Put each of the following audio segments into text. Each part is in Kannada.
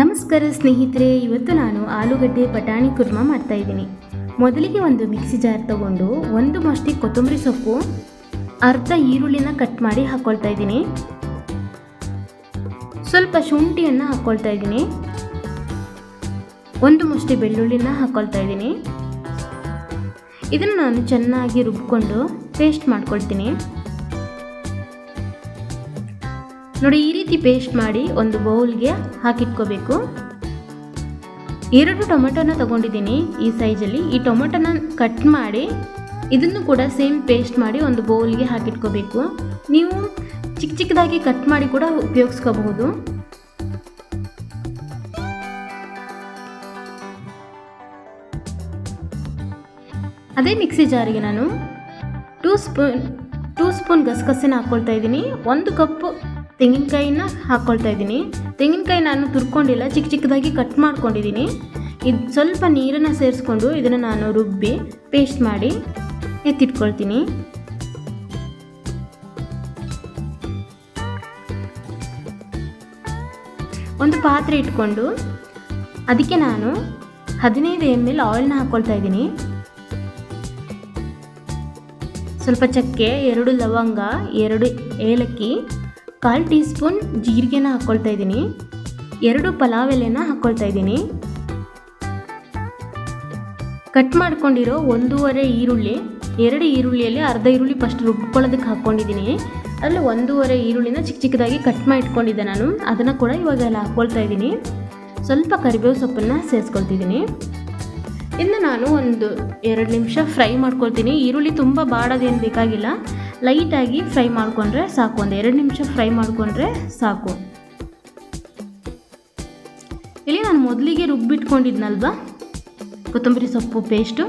ನಮಸ್ಕಾರ ಸ್ನೇಹಿತರೆ, ಇವತ್ತು ನಾನು ಆಲೂಗಡ್ಡೆ ಬಟಾಣಿ ಕುರ್ಮ ಮಾಡ್ತಾ ಇದ್ದೀನಿ. ಮೊದಲಿಗೆ ಒಂದು ಮಿಕ್ಸಿ ಜಾರ್ ತಗೊಂಡು ಒಂದು ಮಷ್ಟಿ ಕೊತ್ತಂಬರಿ ಸೊಪ್ಪು, ಅರ್ಧ ಈರುಳ್ಳಿನ ಕಟ್ ಮಾಡಿ ಹಾಕ್ಕೊಳ್ತಾ ಇದ್ದೀನಿ. ಸ್ವಲ್ಪ ಶುಂಠಿಯನ್ನು ಹಾಕ್ಕೊಳ್ತಾ ಇದ್ದೀನಿ. ಒಂದು ಮುಷ್ಟಿ ಬೆಳ್ಳುಳ್ಳಿನ ಹಾಕ್ಕೊಳ್ತಾ ಇದ್ದೀನಿ. ಇದನ್ನು ನಾನು ಚೆನ್ನಾಗಿ ರುಬ್ಕೊಂಡು ಪೇಸ್ಟ್ ಮಾಡ್ಕೊಳ್ತೀನಿ. ನೋಡಿ, ಈ ರೀತಿ ಪೇಸ್ಟ್ ಮಾಡಿ ಒಂದು ಬೌಲ್ಗೆ ಹಾಕಿಟ್ಕೋಬೇಕು. ಎರಡು ಟೊಮೆಟೊನ ತಗೊಂಡಿದ್ದೀನಿ ಈ ಸೈಜಲ್ಲಿ. ಈ ಟೊಮೆಟೊನ ಕಟ್ ಮಾಡಿ ಇದನ್ನು ಕೂಡ ಸೇಮ್ ಪೇಸ್ಟ್ ಮಾಡಿ ಒಂದು ಬೌಲ್ಗೆ ಹಾಕಿಟ್ಕೋಬೇಕು. ನೀವು ಚಿಕ್ಕ ಚಿಕ್ಕದಾಗಿ ಕಟ್ ಮಾಡಿ ಕೂಡ ಉಪಯೋಗಿಸ್ಕೋಬಹುದು. ಅದೇ ಮಿಕ್ಸಿ ಜಾರಿಗೆ ನಾನು ಟೂ ಸ್ಪೂನ್ ಟೂ ಸ್ಪೂನ್ ಗಸಗಸೆನ ಹಾಕ್ಕೊಳ್ತಾ ಇದ್ದೀನಿ. ಒಂದು ಕಪ್ಪು ತೆಂಗಿನಕಾಯಿನ ಹಾಕ್ಕೊಳ್ತಾ ಇದ್ದೀನಿ. ತೆಂಗಿನಕಾಯಿ ನಾನು ತುರ್ಕೊಂಡಿಲ್ಲ, ಚಿಕ್ಕ ಚಿಕ್ಕದಾಗಿ ಕಟ್ ಮಾಡ್ಕೊಂಡಿದ್ದೀನಿ. ಇದು ಸ್ವಲ್ಪ ನೀರನ್ನು ಸೇರಿಸ್ಕೊಂಡು ಇದನ್ನು ನಾನು ರುಬ್ಬಿ ಪೇಸ್ಟ್ ಮಾಡಿ ಎತ್ತಿಟ್ಕೊಳ್ತೀನಿ. ಒಂದು ಪಾತ್ರೆ ಇಟ್ಕೊಂಡು ಅದಕ್ಕೆ ನಾನು ಹದಿನೈದು ಎಂ ಎಲ್ ಆಯಿಲ್ನ ಹಾಕ್ಕೊಳ್ತಾ ಇದ್ದೀನಿ. ಸ್ವಲ್ಪ ಚಕ್ಕೆ, ಎರಡು ಲವಂಗ, ಎರಡು ಏಲಕ್ಕಿ ಕಾಲು ಟೀ ಸ್ಪೂನ್ ಜೀರಿಗೆನ ಹಾಕ್ಕೊಳ್ತಾ ಇದ್ದೀನಿ. ಎರಡು ಪಲಾವ್ ಎಲೆನ ಹಾಕ್ಕೊಳ್ತಾ ಇದ್ದೀನಿ. ಕಟ್ ಮಾಡ್ಕೊಂಡಿರೋ ಒಂದೂವರೆ ಈರುಳ್ಳಿ, ಎರಡು ಈರುಳ್ಳಿಯಲ್ಲಿ ಅರ್ಧ ಈರುಳ್ಳಿ ಫಸ್ಟ್ ರುಬ್ಕೊಳ್ಳೋದಕ್ಕೆ ಹಾಕ್ಕೊಂಡಿದ್ದೀನಿ. ಅದರಲ್ಲಿ ಒಂದೂವರೆ ಈರುಳ್ಳಿನ ಚಿಕ್ಕ ಚಿಕ್ಕದಾಗಿ ಕಟ್ ಮಾಡಿ ಇಟ್ಕೊಂಡಿದ್ದೆ ನಾನು. ಅದನ್ನು ಕೂಡ ಇವಾಗ ಎಲ್ಲ ಹಾಕ್ಕೊಳ್ತಾ ಇದ್ದೀನಿ. ಸ್ವಲ್ಪ ಕರಿಬೇವು ಸೊಪ್ಪನ್ನು ಸೇರಿಸ್ಕೊಳ್ತಿದ್ದೀನಿ. ಇನ್ನು ನಾನು ಒಂದು ಎರಡು ನಿಮಿಷ ಫ್ರೈ ಮಾಡ್ಕೊಳ್ತೀನಿ. ಈರುಳ್ಳಿ ತುಂಬ ಬಾಡೋದೇನು ಬೇಕಾಗಿಲ್ಲ. ಲೈಟಾಗಿ ಫ್ರೈ ಮಾಡಿಕೊಂಡ್ರೆ ಸಾಕು. ಒಂದು ಎರಡು ನಿಮಿಷ ಫ್ರೈ ಮಾಡಿಕೊಂಡ್ರೆ ಸಾಕು. ಇಲ್ಲಿ ನಾನು ಮೊದಲಿಗೆ ರುಬ್ಬಿಟ್ಕೊಂಡಿದ್ನಲ್ವ? ಕೊತ್ತಂಬರಿ ಸೊಪ್ಪು ಪೇಸ್ಟು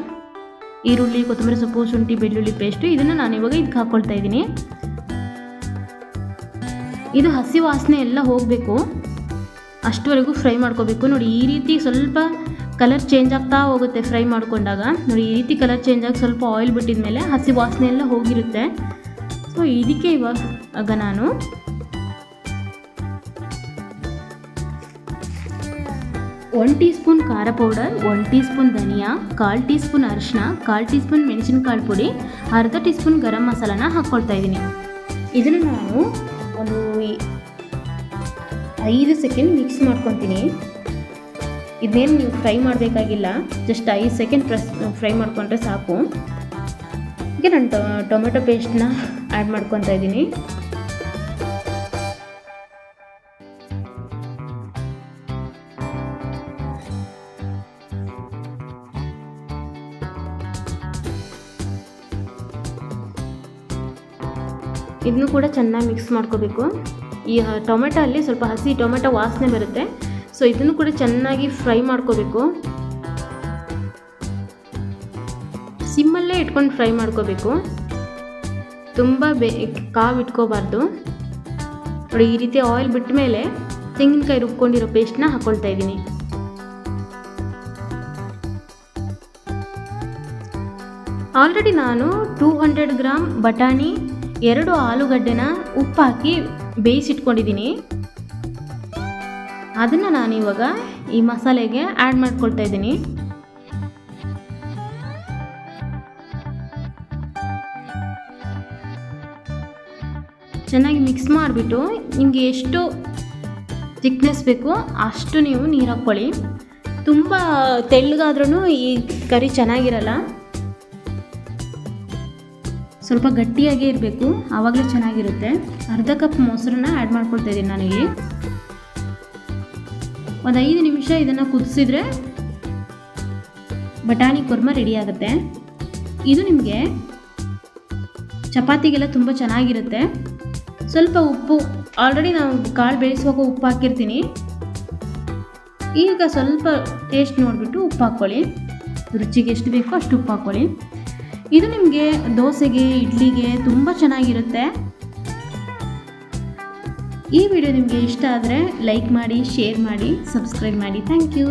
ಈರುಳ್ಳಿ, ಕೊತ್ತಂಬರಿ ಸೊಪ್ಪು, ಶುಂಠಿ, ಬೆಳ್ಳುಳ್ಳಿ ಪೇಸ್ಟು ಇದನ್ನು ನಾನು ಇವಾಗ ಇದಕ್ಕೆ ಹಾಕ್ಕೊಳ್ತಾ ಇದ್ದೀನಿ. ಇದು ಹಸಿ ವಾಸನೆ ಎಲ್ಲ ಹೋಗಬೇಕು. ಅಷ್ಟುವರೆಗೂ ಫ್ರೈ ಮಾಡ್ಕೋಬೇಕು. ನೋಡಿ, ಈ ರೀತಿ ಸ್ವಲ್ಪ ಕಲರ್ ಚೇಂಜ್ ಆಗ್ತಾ ಹೋಗುತ್ತೆ ಫ್ರೈ ಮಾಡಿಕೊಂಡಾಗ. ನೋಡಿ, ಈ ರೀತಿ ಕಲರ್ ಚೇಂಜ್ ಆಗಿ ಸ್ವಲ್ಪ ಆಯಿಲ್ ಬಿಟ್ಟಿದ ಮೇಲೆ ಹಸಿ ವಾಸನೆ ಎಲ್ಲ ಹೋಗಿರುತ್ತೆ. ಸೊ ಇದಕ್ಕೆ ಇವಾಗ ನಾನು ಒನ್ ಟೀ ಸ್ಪೂನ್ ಖಾರ ಪೌಡರ್ ಒನ್ ಟೀ ಸ್ಪೂನ್ ಧನಿಯಾ, ಕಾಲು ಟೀ ಸ್ಪೂನ್ ಅರಿಶಿನ ಕಾಲು ಟೀ ಸ್ಪೂನ್ ಮೆಣಸಿನಕಾಳು ಪುಡಿ, ಅರ್ಧ ಟೀ ಸ್ಪೂನ್ ಗರಂ ಮಸಾಲಾನ ಹಾಕ್ಕೊಳ್ತಾ ಇದ್ದೀನಿ ಇದನ್ನು ನಾನು ಒಂದು ಐದು ಸೆಕೆಂಡ್ ಮಿಕ್ಸ್ ಮಾಡ್ಕೊತೀನಿ. ಇದನ್ನೇನು ನೀವು ಫ್ರೈ ಮಾಡಬೇಕಾಗಿಲ್ಲ ಜಸ್ಟ್ ಐದು ಸೆಕೆಂಡ್ ಪ್ರೆಸ್ ಫ್ರೈ ಮಾಡ್ಕೊಂಡ್ರೆ ಸಾಕು. ಈಗ ನಾನು ಟೊಮೆಟೊ ಪೇಸ್ಟ್ನ ಆ್ಯಡ್ ಮಾಡ್ಕೊತಾ ಇದ್ದೀನಿ. ಇದನ್ನು ಕೂಡ ಚೆನ್ನಾಗಿ ಮಿಕ್ಸ್ ಮಾಡ್ಕೋಬೇಕು. ಈ ಟೊಮೆಟೊ ಅಲ್ಲಿ ಸ್ವಲ್ಪ ಹಸಿ ಟೊಮೆಟೊ ವಾಸನೆ ಬರುತ್ತೆ. ಸೊ ಇದನ್ನು ಕೂಡ ಚೆನ್ನಾಗಿ ಫ್ರೈ ಮಾಡ್ಕೋಬೇಕು. ಸಿಮ್ಮಲ್ಲೇ ಇಟ್ಕೊಂಡು ಫ್ರೈ ಮಾಡ್ಕೋಬೇಕು. ತುಂಬ ಬೇ, ಕಾವು ಇಟ್ಕೋಬಾರ್ದು. ನೋಡಿ, ಈ ರೀತಿ ಆಯಿಲ್ ಬಿಟ್ಟ ಮೇಲೆ ತೆಂಗಿನಕಾಯಿ ರುಬ್ಕೊಂಡಿರೋ ಪೇಸ್ಟ್ನ ಹಾಕ್ಕೊಳ್ತಾ ಇದ್ದೀನಿ. ಆಲ್ರೆಡಿ ನಾನು ಟೂ ಹಂಡ್ರೆಡ್ ಗ್ರಾಮ್ ಬಟಾಣಿ, ಎರಡು ಆಲೂಗಡ್ಡೆನ ಉಪ್ಪು ಹಾಕಿ ಬೇಯಿಸಿಟ್ಕೊಂಡಿದ್ದೀನಿ. ಅದನ್ನು ನಾನು ಇವಾಗ ಈ ಮಸಾಲೆಗೆ ಆ್ಯಡ್ ಮಾಡ್ಕೊಳ್ತಾ ಇದ್ದೀನಿ. ಚೆನ್ನಾಗಿ ಮಿಕ್ಸ್ ಮಾಡಿಬಿಟ್ಟು ನಿಮಗೆ ಎಷ್ಟು ಥಿಕ್ನೆಸ್ ಬೇಕು ಅಷ್ಟು ನೀವು ನೀರು ಹಾಕ್ಕೊಳ್ಳಿ. ತುಂಬ ತೆಳ್ಳಗಾದ್ರೂ ಈ ಕರಿ ಚೆನ್ನಾಗಿರಲ್ಲ. ಸ್ವಲ್ಪ ಗಟ್ಟಿಯಾಗೇ ಇರಬೇಕು, ಆವಾಗಲೇ ಚೆನ್ನಾಗಿರುತ್ತೆ. ಅರ್ಧ ಕಪ್ ಮೊಸರನ್ನ ಆ್ಯಡ್ ಮಾಡ್ಕೊಳ್ತಾ ಇದ್ದೀನಿ ನಾನಿಲ್ಲಿ. ಒಂದು ಐದು ನಿಮಿಷ ಇದನ್ನು ಕುದಿಸಿದ್ರೆ ಬಟಾಣಿ ಕುರ್ಮ ರೆಡಿ ಆಗುತ್ತೆ. ಇದು ನಿಮಗೆ ಚಪಾತಿಗೆಲ್ಲ ತುಂಬ ಚೆನ್ನಾಗಿರುತ್ತೆ. ಸ್ವಲ್ಪ ಉಪ್ಪು ಆಲ್ರೆಡಿ ನಾವು ಕಾಳು ಬೇಯಿಸುವಾಗ ಉಪ್ಪು ಹಾಕಿರ್ತೀನಿ. ಈಗ ಸ್ವಲ್ಪ ಟೇಸ್ಟ್ ನೋಡಿಬಿಟ್ಟು ಉಪ್ಪು ಹಾಕ್ಕೊಳ್ಳಿ. ರುಚಿಗೆ ಎಷ್ಟು ಬೇಕೋ ಅಷ್ಟು ಉಪ್ಪು ಹಾಕ್ಕೊಳ್ಳಿ. ಇದು ನಿಮಗೆ ದೋಸೆಗೆ, ಇಡ್ಲಿಗೆ ತುಂಬ ಚೆನ್ನಾಗಿರುತ್ತೆ. ಈ ವಿಡಿಯೋ ನಿಮಗೆ ಇಷ್ಟ ಆದರೆ ಲೈಕ್ ಮಾಡಿ ಶೇರ್ ಮಾಡಿ ಸಬ್ಸ್ಕ್ರೈಬ್ ಮಾಡಿ. Thank you